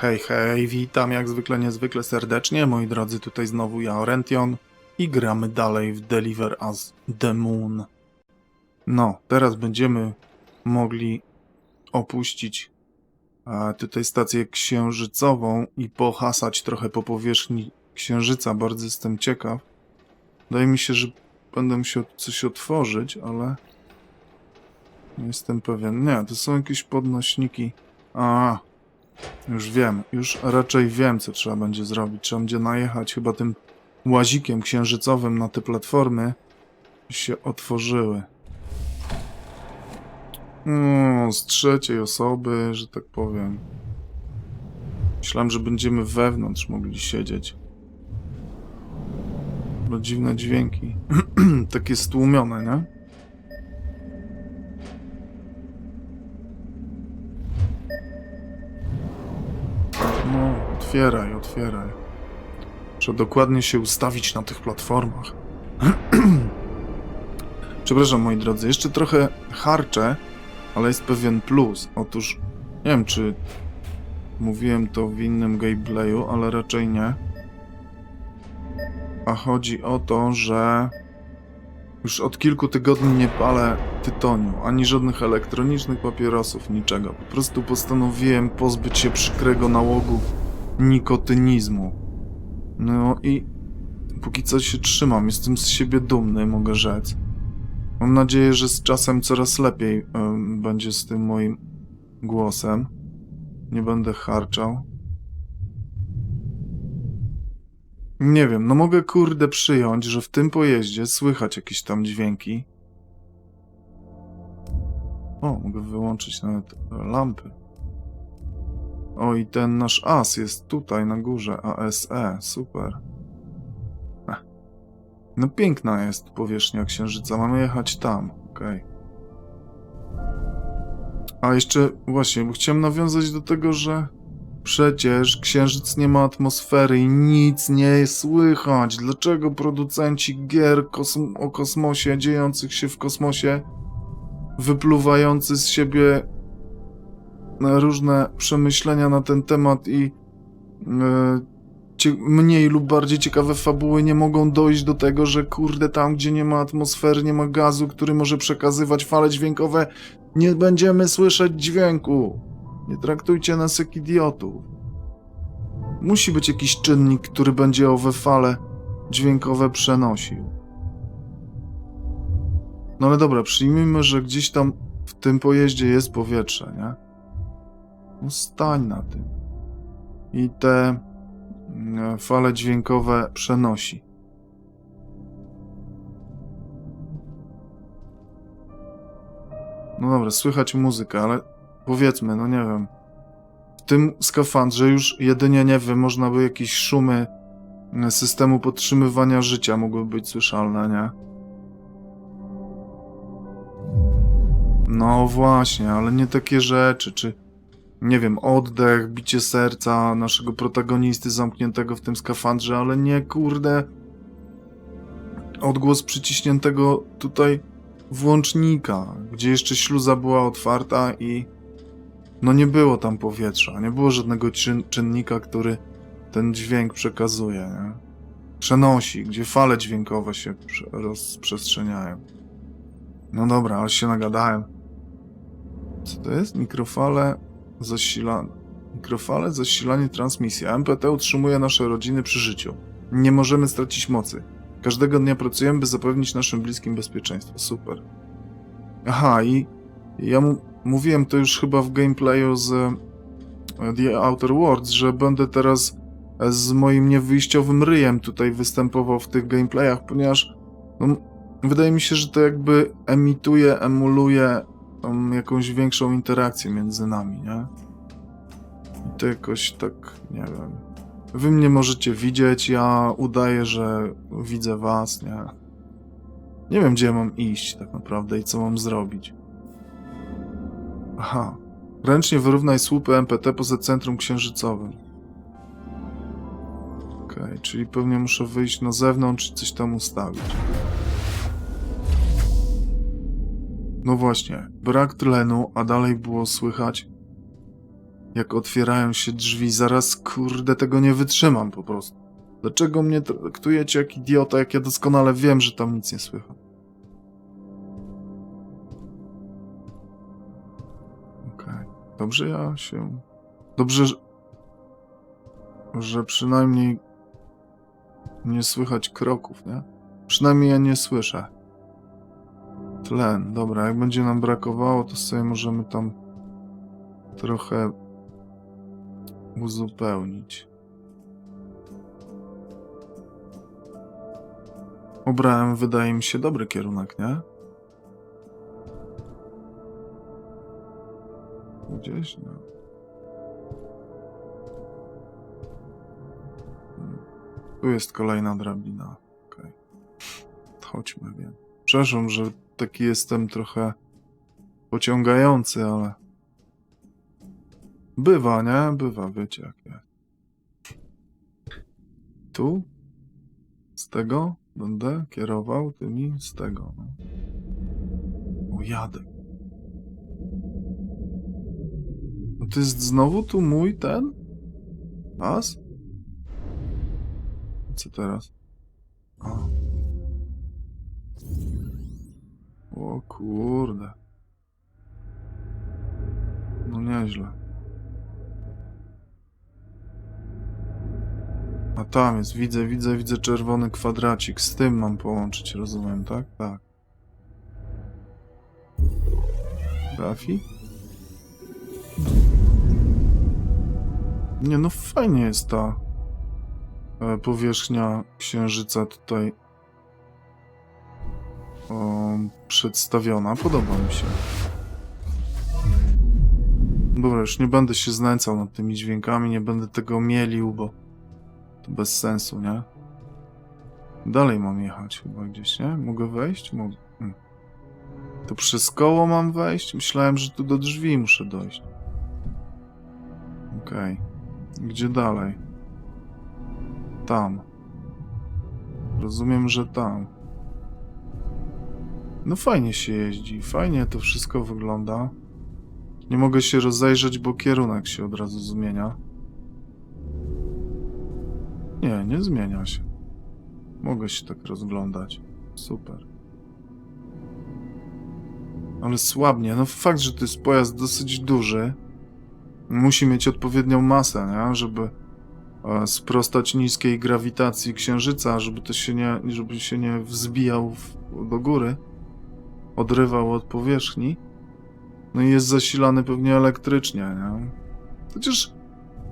Hej, hej, witam jak zwykle niezwykle serdecznie, moi drodzy, tutaj znowu ja, Orention i gramy dalej w Deliver Us The Moon. No, teraz będziemy mogli opuścić e, tutaj stację księżycową i pohasać trochę po powierzchni księżyca, bardzo jestem ciekaw. Wydaje mi się, że będę musiał coś otworzyć, ale nie jestem pewien. Nie, to są jakieś podnośniki. A, już wiem, już raczej wiem, co trzeba będzie zrobić. Trzeba będzie najechać chyba tym łazikiem księżycowym na te platformy, się otworzyły. No, z trzeciej osoby, że tak powiem. Myślałem, że będziemy wewnątrz mogli siedzieć. No dziwne dźwięki. Takie stłumione, nie? Otwieraj, otwieraj. Trzeba dokładnie się ustawić na tych platformach. Przepraszam, moi drodzy, jeszcze trochę harczę, ale jest pewien plus. Otóż, nie wiem, czy mówiłem to w innym gameplayu, ale raczej nie. A chodzi o to, że już od kilku tygodni nie palę tytoniu, ani żadnych elektronicznych papierosów, niczego. Po prostu postanowiłem pozbyć się przykrego nałogu nikotynizmu. No i póki co się trzymam, jestem z siebie dumny, mogę rzec. Mam nadzieję, że z czasem coraz lepiej będzie z tym moim głosem. Nie będę harczał. Nie wiem, no mogę kurde przyjąć, że w tym pojeździe słychać jakieś tam dźwięki. O, mogę wyłączyć nawet lampy. O, i ten nasz as jest tutaj na górze, ASE, super. No piękna jest powierzchnia księżyca, mamy jechać tam, okej. A jeszcze właśnie, bo chciałem nawiązać do tego, że Przecież księżyc nie ma atmosfery i nic nie słychać. Dlaczego producenci gier kosm- o kosmosie, dziejących się w kosmosie, wypluwający z siebie różne przemyślenia na ten temat i e, mniej lub bardziej ciekawe fabuły nie mogą dojść do tego, że kurde, tam gdzie nie ma atmosfery, nie ma gazu, który może przekazywać fale dźwiękowe, nie będziemy słyszeć dźwięku. Nie traktujcie nas jak idiotów. Musi być jakiś czynnik, który będzie owe fale dźwiękowe przenosił. No ale dobra, przyjmijmy, że gdzieś tam w tym pojeździe jest powietrze, nie? No stań na tym. I te mm, fale dźwiękowe przenosi. No dobra, słychać muzykę, ale powiedzmy, no nie wiem, w tym skafandrze już jedynie, nie wiem, można by jakieś szumy e, systemu podtrzymywania życia mogły być słyszalne, nie? No właśnie, ale nie takie rzeczy, czy nie wiem, oddech, bicie serca naszego protagonisty zamkniętego w tym skafandrze, ale nie kurde odgłos przyciśniętego tutaj włącznika, gdzie jeszcze śluza była otwarta i no nie było tam powietrza, nie było żadnego czyn czynnika, który ten dźwięk przekazuje, nie? Przenosi, gdzie fale dźwiękowe się prze- rozprzestrzeniają. No dobra, ale się nagadałem. Co to jest? Mikrofale zasilane. Mikrofale, zasilanie transmisji. MPT utrzymuje nasze rodziny przy życiu. Nie możemy stracić mocy. Każdego dnia pracujemy, by zapewnić naszym bliskim bezpieczeństwo. Super. Aha, i ja mówiłem to już chyba w gameplayu z e, The Outer Worlds, że będę teraz e, z moim niewyjściowym ryjem tutaj występował w tych gameplayach, ponieważ no, wydaje mi się, że to jakby emituje, emuluje um, jakąś większą interakcję między nami, nie? I to jakoś tak, nie wiem. Wy mnie możecie widzieć, ja udaję, że widzę was, nie? Nie wiem, gdzie mam iść tak naprawdę i co mam zrobić. Aha. Ręcznie wyrównaj słupy MPT poza centrum księżycowym. Okej, czyli pewnie muszę wyjść na zewnątrz i coś tam ustawić. No właśnie, brak tlenu, a dalej było słychać jak otwierają się drzwi. Zaraz, kurde, tego nie wytrzymam po prostu. Dlaczego mnie traktujecie jak idiota, jak ja doskonale wiem, że tam nic nie słychać? Okej. Dobrze ja się... Dobrze, że... że przynajmniej nie słychać kroków, nie? Przynajmniej ja nie słyszę. Tlen, dobra, jak będzie nam brakowało, to sobie możemy tam trochę uzupełnić. Obrałem, wydaje mi się, dobry kierunek, nie? Gdzieś, no. Hmm. Tu jest kolejna drabina. Okej. Chodźmy, wiem. Przepraszam, że taki jestem trochę pociągający, ale... Bywa, nie? Bywa, wiecie jak jest. Tu? Z tego będę kierował tymi z tego. No. O, jadę. No to jest znowu tu mój ten? As? Co teraz? A. O kurde. No nieźle. A tam jest, widzę, widzę, widzę czerwony kwadracik. Z tym mam połączyć, rozumiem, tak? Tak. Trafi? Nie, no fajnie jest ta e, powierzchnia księżyca tutaj przedstawiona. Podoba mi się. Dobra, już nie będę się znęcał nad tymi dźwiękami, nie będę tego mielił, bo to bez sensu, nie? Dalej mam jechać chyba gdzieś, nie? Mogę wejść? Mogę. Hmm. To przez koło mam wejść? Myślałem, że tu do drzwi muszę dojść. Okej. Gdzie dalej? Tam. Rozumiem, że tam. No fajnie się jeździ, fajnie to wszystko wygląda. Nie mogę się rozejrzeć, bo kierunek się od razu zmienia. Nie, nie zmienia się. Mogę się tak rozglądać. Super. Ale słabnie. No fakt, że to jest pojazd dosyć duży. Musi mieć odpowiednią masę, nie? żeby e, sprostać niskiej grawitacji księżyca, żeby to się nie, żeby się nie wzbijał w, do góry, odrywał od powierzchni. No i jest zasilany pewnie elektrycznie, nie? Chociaż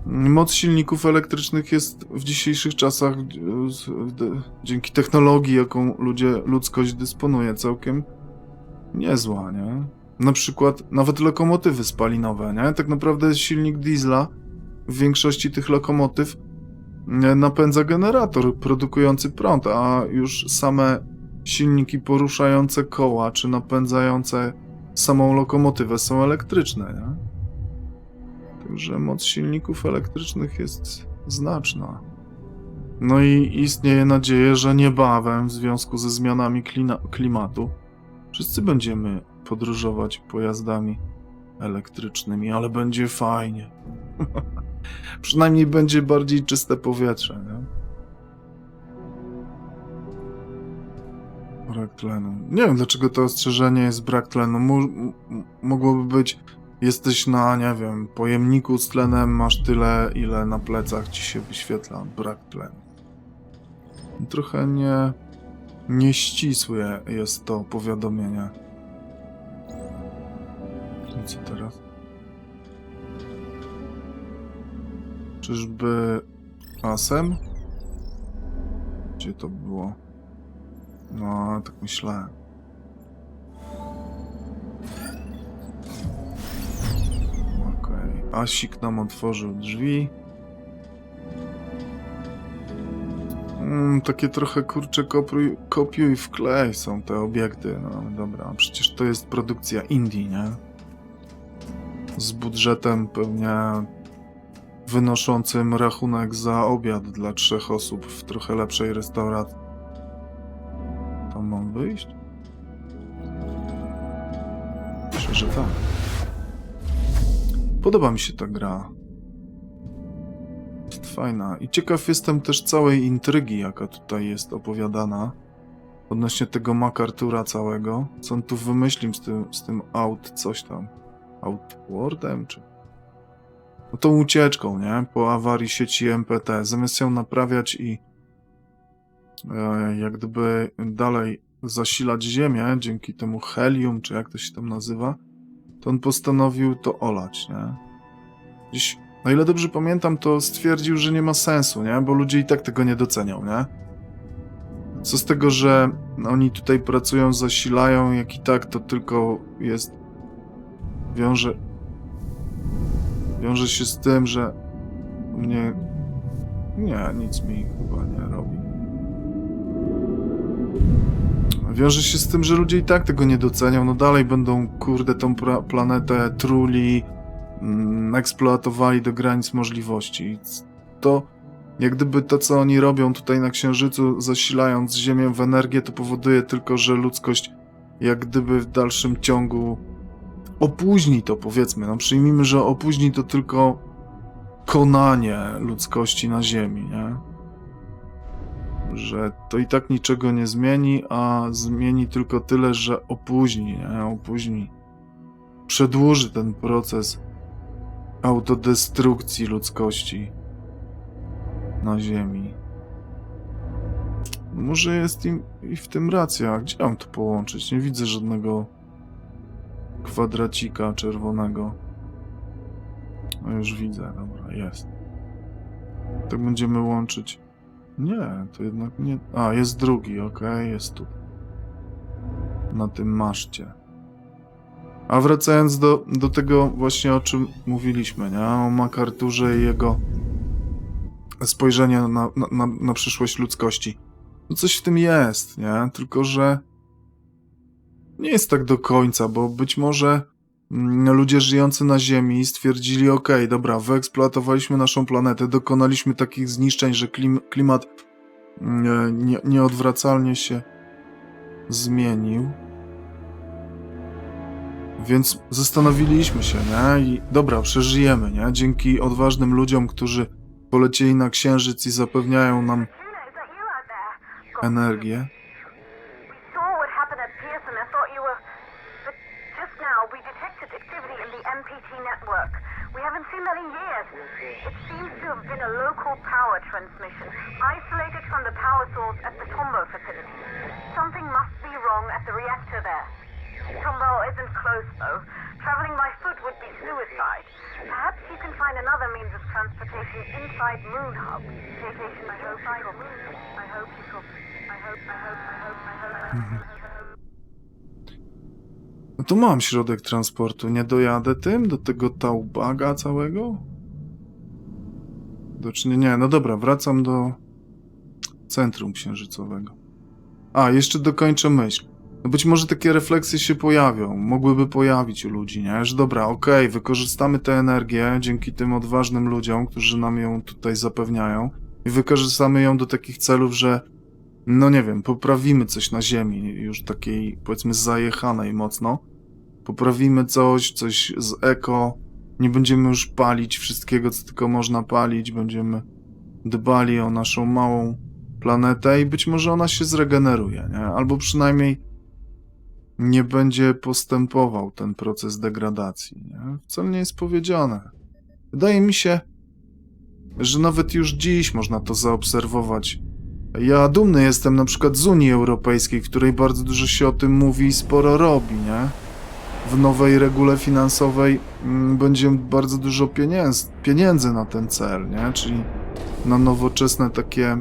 moc silników elektrycznych jest w dzisiejszych czasach e, dzięki technologii, jaką ludzie, ludzkość dysponuje, całkiem niezła, nie? Na przykład nawet lokomotywy spalinowe, nie? Tak naprawdę silnik diesla w większości tych lokomotyw e, napędza generator produkujący prąd, a już same silniki poruszające koła czy napędzające samą lokomotywę są elektryczne, nie? Także moc silników elektrycznych jest znaczna. No i istnieje nadzieja, że niebawem w związku ze zmianami klimatu wszyscy będziemy podróżować pojazdami elektrycznymi, ale będzie fajnie. Przynajmniej będzie bardziej czyste powietrze, nie? Brak tlenu. Nie wiem, dlaczego to ostrzeżenie jest brak tlenu. Mo- mogłoby być, jesteś na, nie wiem, pojemniku z tlenem, masz tyle, ile na plecach ci się wyświetla. Brak tlenu. Trochę nie, nieścisłe jest to powiadomienie. I co teraz? Czyżby asem? Gdzie to było? No, tak myślałem. Okej. Asik nam otworzył drzwi. Mm, takie trochę kurcze kopiuj, kopiuj wklej są te obiekty. No dobra, przecież to jest produkcja Indii, nie? Z budżetem pewnie wynoszącym rachunek za obiad dla trzech osób w trochę lepszej restauracji. Wyjść? Myślę, że tak. Podoba mi się ta gra. fajna. I ciekaw jestem też całej intrygi, jaka tutaj jest opowiadana. Odnośnie tego MacArtura całego. Co on tu wymyślił z tym, z tym out, coś tam. Outwardem, czy... No tą ucieczką, nie? Po awarii sieci MPT. Zamiast ją naprawiać i e, jak gdyby dalej zasilać Ziemię dzięki temu helium, czy jak to się tam nazywa, to on postanowił to olać, nie? Gdzieś, no ile dobrze pamiętam, to stwierdził, że nie ma sensu, nie? Bo ludzie i tak tego nie docenią, nie? Co z tego, że oni tutaj pracują, zasilają, jak i tak to tylko jest... Wiąże... Wiąże się z tym, że mnie... Nie, nic mi chyba nie robi. Wiąże się z tym, że ludzie i tak tego nie docenią. No dalej będą, kurde, tą planetę truli, mm, eksploatowali do granic możliwości. To, jak gdyby to, co oni robią tutaj na Księżycu, zasilając Ziemię w energię, to powoduje tylko, że ludzkość, jak gdyby w dalszym ciągu opóźni to, powiedzmy. No przyjmijmy, że opóźni to tylko konanie ludzkości na Ziemi, nie? Że to i tak niczego nie zmieni, a zmieni tylko tyle, że opóźni, nie? opóźni, przedłuży ten proces autodestrukcji ludzkości na Ziemi. Może jest im i w tym racja. Gdzie mam to połączyć? Nie widzę żadnego kwadracika czerwonego. No już widzę, dobra, jest. Tak będziemy łączyć. Nie, to jednak nie. A, jest drugi, okej, jest tu. Na tym maszcie. A wracając do, do tego właśnie o czym mówiliśmy, nie? O MacArthurze i jego spojrzenie na, na, na, przyszłość ludzkości. No coś w tym jest, nie? Tylko, że nie jest tak do końca, bo być może ludzie żyjący na Ziemi stwierdzili, ok, dobra, wyeksploatowaliśmy naszą planetę, dokonaliśmy takich zniszczeń, że klim, klimat mm, nie, nieodwracalnie się zmienił. Więc zastanowiliśmy się, nie? I dobra, przeżyjemy, nie? Dzięki odważnym ludziom, którzy polecieli na Księżyc i zapewniają nam energię. Network. We haven't seen that in years. It seems to have been a local power transmission, isolated from the power source at the Tombo facility. Something must be wrong at the reactor there. Tombo isn't close, though. Traveling by foot would be suicide. Perhaps you can find another means of transportation inside Moon Hub. Vacation, I hope, I hope, I hope I hope, I hope, I hope, I hope, I hope. No to mam środek transportu. Nie dojadę tym do tego taubaga całego? Do nie, nie, no dobra, wracam do centrum księżycowego. A, jeszcze dokończę myśl. No być może takie refleksje się pojawią, mogłyby pojawić u ludzi, nie? Że dobra, okej, wykorzystamy tę energię dzięki tym odważnym ludziom, którzy nam ją tutaj zapewniają i wykorzystamy ją do takich celów, że no nie wiem, poprawimy coś na ziemi, już takiej powiedzmy zajechanej mocno. Poprawimy coś, coś z eko. Nie będziemy już palić wszystkiego, co tylko można palić. Będziemy dbali o naszą małą planetę i być może ona się zregeneruje, nie? Albo przynajmniej nie będzie postępował ten proces degradacji, nie? Wcale nie jest powiedziane. Wydaje mi się, że nawet już dziś można to zaobserwować ja dumny jestem na przykład z Unii Europejskiej, której bardzo dużo się o tym mówi i sporo robi, nie? W nowej regule finansowej mm, będzie bardzo dużo pieniędzy, pieniędzy na ten cel, nie? Czyli na nowoczesne takie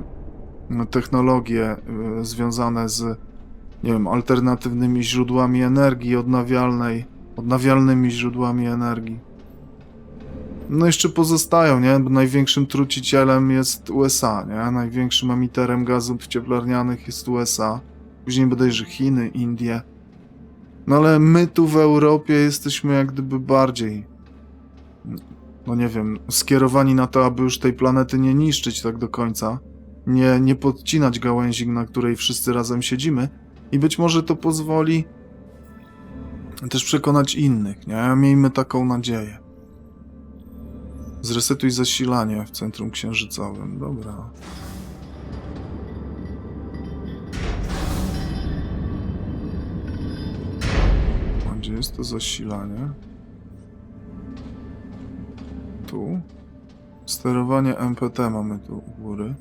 no, technologie y, związane z, nie wiem, alternatywnymi źródłami energii odnawialnej, odnawialnymi źródłami energii. No jeszcze pozostają, nie? Bo największym trucicielem jest USA, nie? Największym emiterem gazów cieplarnianych jest USA. Później bodajże Chiny, Indie. No ale my tu w Europie jesteśmy jak gdyby bardziej, no nie wiem, skierowani na to, aby już tej planety nie niszczyć tak do końca. Nie, nie podcinać gałęzi, na której wszyscy razem siedzimy. I być może to pozwoli też przekonać innych, nie? Miejmy taką nadzieję. Zresetuj zasilanie w centrum księżycowym. Dobra. Gdzie jest to zasilanie? Tu. Sterowanie MPT mamy tu u góry.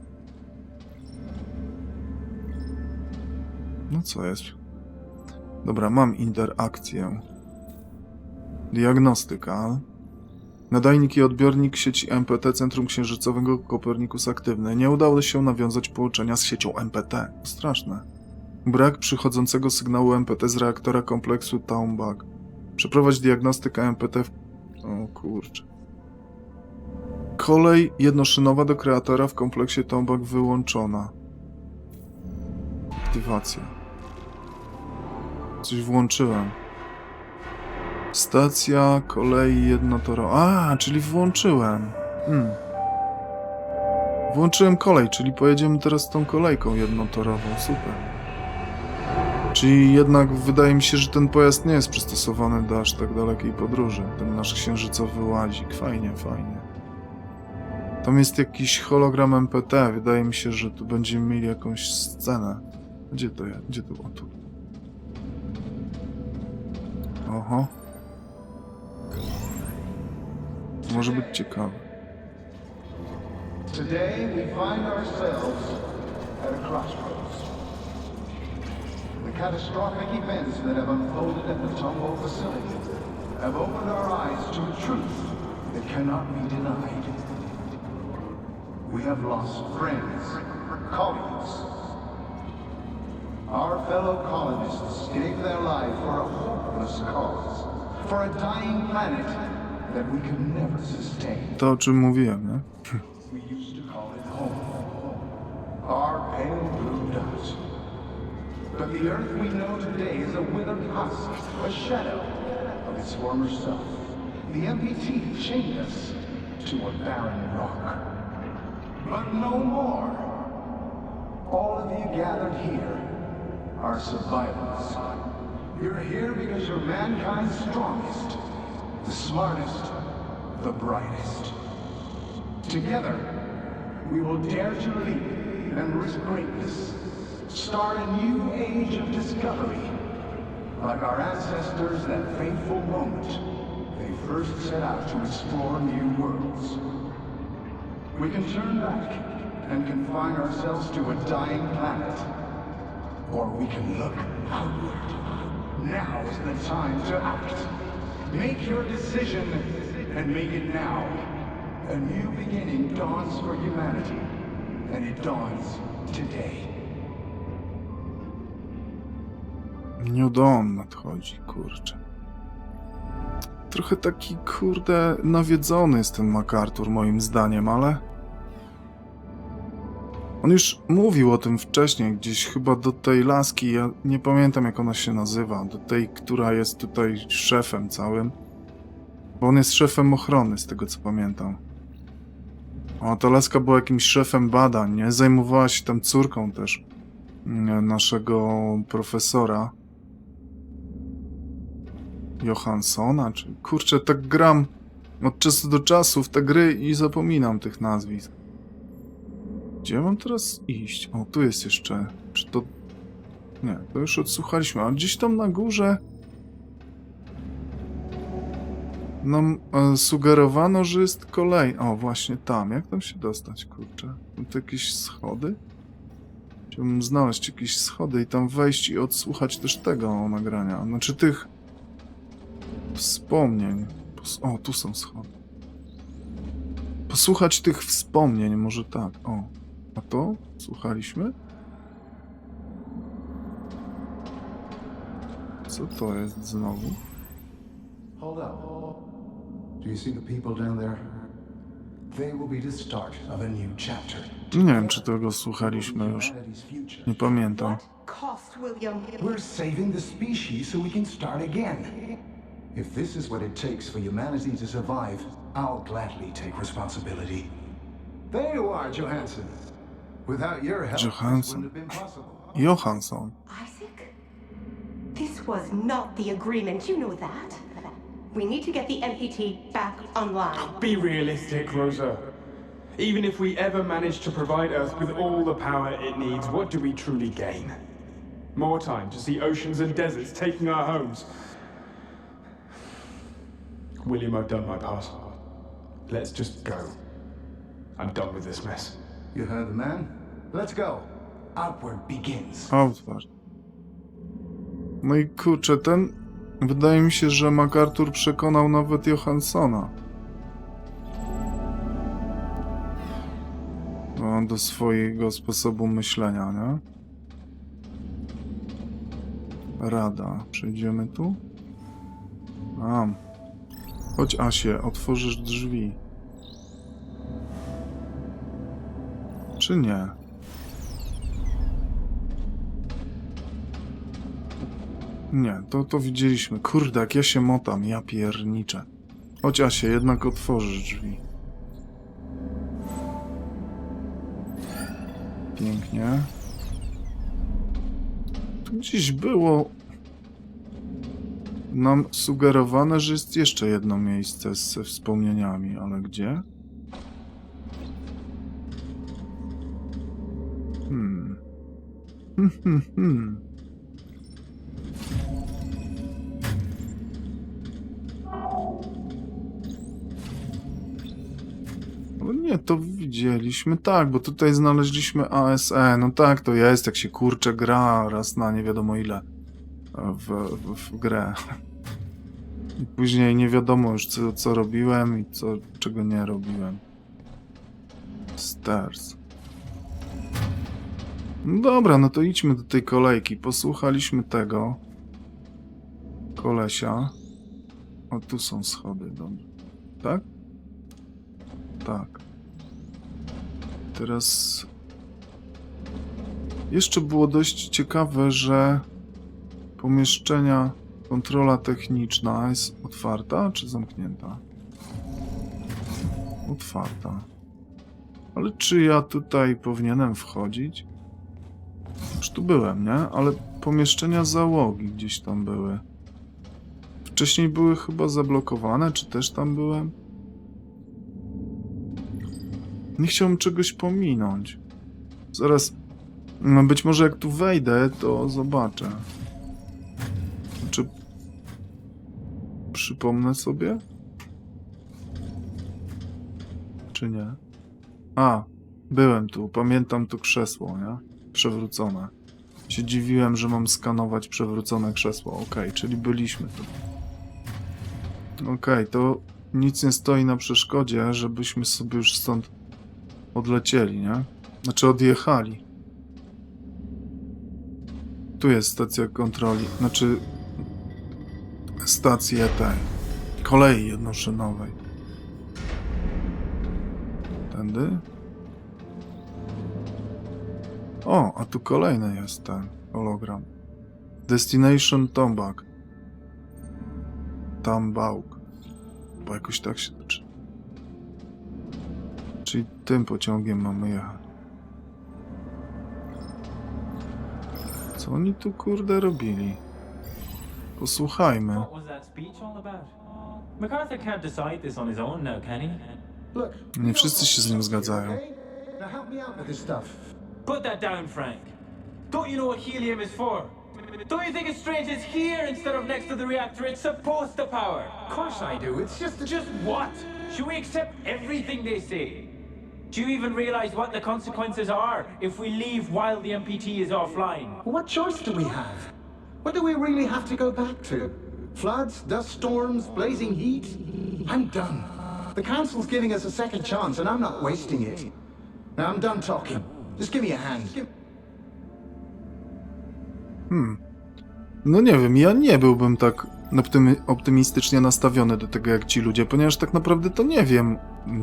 No co jest? Dobra, mam interakcję. Diagnostyka. Nadajnik i odbiornik sieci MPT Centrum Księżycowego Kopernikus aktywny. Nie udało się nawiązać połączenia z siecią MPT. Straszne. Brak przychodzącego sygnału MPT z reaktora kompleksu Taumbag. Przeprowadź diagnostykę MPT w... O kurczę. Kolej jednoszynowa do kreatora w kompleksie Taumbag wyłączona. Aktywacja. Coś włączyłem. Stacja kolei jednotorowa. A, czyli włączyłem. Hmm. Włączyłem kolej, czyli pojedziemy teraz tą kolejką jednotorową. Super. Czyli jednak wydaje mi się, że ten pojazd nie jest przystosowany do aż tak dalekiej podróży. Ten nasz księżycowy łazik. Fajnie, fajnie. Tam jest jakiś hologram MPT. Wydaje mi się, że tu będziemy mieli jakąś scenę. Gdzie to jest? Gdzie to? O, tu. Oho. Może. Today we find ourselves at a crossroads. The catastrophic events that have unfolded at the Tombo facility have opened our eyes to a truth that cannot be denied. We have lost friends, colleagues. Our fellow colonists gave their life for a hopeless cause, for a dying planet that we could never sustain. To o czym mówiłem, nie? We used to call it home. Our pale blue dot. But the earth we know today is a withered husk, a shadow of its former self. The MPT chained us to a barren rock. But no more. All of you gathered here are survivors. You're here because you're mankind's strongest, the smartest, the brightest. Together, we will dare to leap and risk greatness. Start a new age of discovery. Like our ancestors that fateful moment they first set out to explore new worlds. We can turn back and confine ourselves to a dying planet. Or we can look outward. Now is the time to act. Make your decision and make it now. A new beginning dawns for humanity, and it dawns today. New Dawn nadchodzi, kurczę. Trochę taki, kurde, nawiedzony jest ten MacArthur, moim zdaniem, ale... On już mówił o tym wcześniej, gdzieś chyba do tej laski, ja nie pamiętam jak ona się nazywa, do tej, która jest tutaj szefem całym. Bo on jest szefem ochrony, z tego co pamiętam. O, ta laska była jakimś szefem badań, nie? Zajmowała się tam córką też mm, naszego profesora. Johanssona, czy kurczę, tak gram od czasu do czasu w te gry i zapominam tych nazwisk. Gdzie mam teraz iść? O, tu jest jeszcze. Czy to. Nie, to już odsłuchaliśmy, a gdzieś tam na górze. Nam e, sugerowano, że jest kolej. O, właśnie tam. Jak tam się dostać, kurczę? Są tu jakieś schody? Chciałbym znaleźć jakieś schody i tam wejść i odsłuchać też tego nagrania. Znaczy tych wspomnień. O, tu są schody. Posłuchać tych wspomnień, może tak. O, a to słuchaliśmy? Co to jest znowu? Hold up. Do you see the people down there? They will be the start of a new chapter. Nie wiem, czy tego słuchaliśmy już. Nie pamiętam. cost, William? We're saving the species so we can start again. If this is what it takes for humanity to survive, I'll gladly take responsibility. There you are, Johansson. Without your help, this Johansson. wouldn't have been possible. Johansson. Isaac? This was not the agreement, you know that. We need to get the MPT back online. Be realistic, Rosa. Even if we ever manage to provide Earth with all the power it needs, what do we truly gain? More time to see oceans and deserts taking our homes. William, I've done my part. Let's just go. I'm done with this mess. You heard the man? Let's go. Outward begins. Outward. No i kurczę, ten... Wydaje mi się, że MacArthur przekonał nawet Johanssona. No, do swojego sposobu myślenia, nie? Rada. Przejdziemy tu? A. Chodź, Asie, otworzysz drzwi. Czy nie? Nie, to, to widzieliśmy. Kurde, jak ja się motam, ja pierniczę. Chodź, Asie, jednak otworzysz drzwi. Pięknie. Tu gdzieś było nam sugerowane, że jest jeszcze jedno miejsce ze wspomnieniami, ale gdzie? Hmm. Hmm, hmm, hmm. Ale nie, to widzieliśmy, tak, bo tutaj znaleźliśmy ASE. No tak, to jest, jak się kurczę gra raz na nie wiadomo ile w, w, w grę. I później nie wiadomo już, co, co robiłem i co, czego nie robiłem. Stairs. No dobra, no to idźmy do tej kolejki. Posłuchaliśmy tego kolesia. O, tu są schody, dobrze. Tak? Tak. Teraz. Jeszcze było dość ciekawe, że pomieszczenia, kontrola techniczna jest otwarta czy zamknięta? Otwarta. Ale czy ja tutaj powinienem wchodzić? Już tu byłem, nie? Ale pomieszczenia załogi gdzieś tam były. Wcześniej były chyba zablokowane, czy też tam byłem? Nie chciałbym czegoś pominąć. Zaraz. No być może jak tu wejdę, to zobaczę. Czy. Przypomnę sobie? Czy nie? A, byłem tu. Pamiętam to krzesło, nie? Przewrócone. Się dziwiłem, że mam skanować przewrócone krzesło. Okej, czyli byliśmy tu. Okej, to nic nie stoi na przeszkodzie, żebyśmy sobie już stąd odlecieli, nie? Znaczy odjechali. Tu jest stacja kontroli, znaczy stacje tej kolei jednoszynowej. Tędy? O, a tu kolejny jest ten hologram. Destination Tombak. Tambauk. Bo jakoś tak się to czyta. Czyli tym pociągiem mamy jechać. Co oni tu kurde robili? Posłuchajmy. Nie wszyscy się z nim zgadzają. Okay? Now help me out with this stuff. Put that down, Frank. Don't you know what helium is for? Don't you think it's strange it's here instead of next to the reactor it's supposed to power? Of course I do. It's just Just what? Should we accept everything they say? Do you even realize what the consequences are if we leave while the MPT is offline? What choice do we have? What do we really have to go back to? Floods, dust storms, blazing heat? I'm done. The council's giving us a second chance, and I'm not wasting it. Now I'm done talking. Just give me a hand. No nie wiem, ja nie byłbym tak optymy, optymistycznie nastawiony do tego jak ci ludzie, ponieważ tak naprawdę to nie wiem,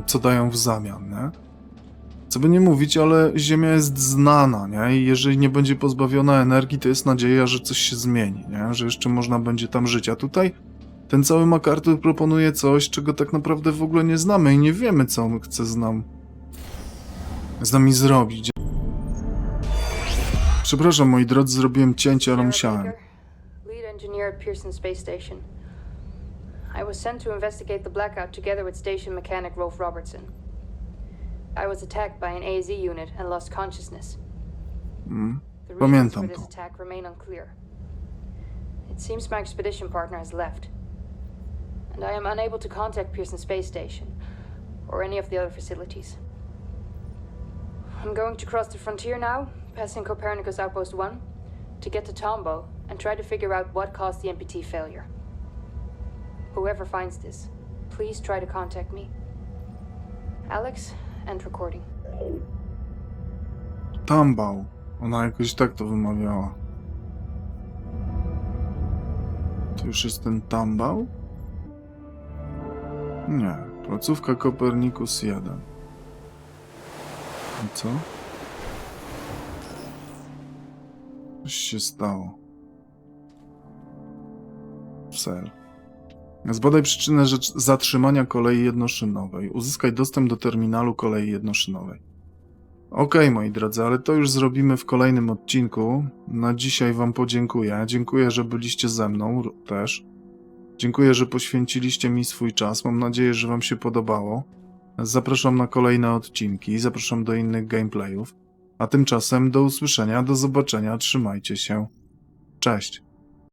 co dają w zamian, nie? Co by nie mówić, ale Ziemia jest znana, nie? I jeżeli nie będzie pozbawiona energii, to jest nadzieja, że coś się zmieni, nie? Że jeszcze można będzie tam żyć. A tutaj ten cały MacArthur proponuje coś, czego tak naprawdę w ogóle nie znamy i nie wiemy, co on chce z nam z nami zrobić. Przepraszam, moi drodzy, zrobiłem cięcie, ale musiałem. Baker, lead engineer at Pearson Space Station. I was sent to investigate the blackout together with station mechanic Rolf Robertson. I was attacked by an AZ unit and lost consciousness. Mm. Pamiętam to. attack remain unclear. It seems my expedition partner has left, and I am unable to contact Pearson Space Station or any of the other facilities. I'm going to cross the frontier now, passing Copernicus Outpost 1, to get to Tombo and try to figure out what caused the MPT failure. Whoever finds this, please try to contact me. Alex, end recording. Tambał. Ona jakoś tak to wymawiała. To już jest ten Tambał? Nie. Placówka Kopernikus 1. I co? Coś się stało. Cel. Zbadaj przyczynę rzecz zatrzymania kolei jednoszynowej. Uzyskaj dostęp do terminalu kolei jednoszynowej. Okej, moi drodzy, ale to już zrobimy w kolejnym odcinku. Na dzisiaj Wam podziękuję. Dziękuję, że byliście ze mną też. Dziękuję, że poświęciliście mi swój czas. Mam nadzieję, że Wam się podobało. Zapraszam na kolejne odcinki, zapraszam do innych gameplayów. A tymczasem do usłyszenia, do zobaczenia, trzymajcie się. Cześć.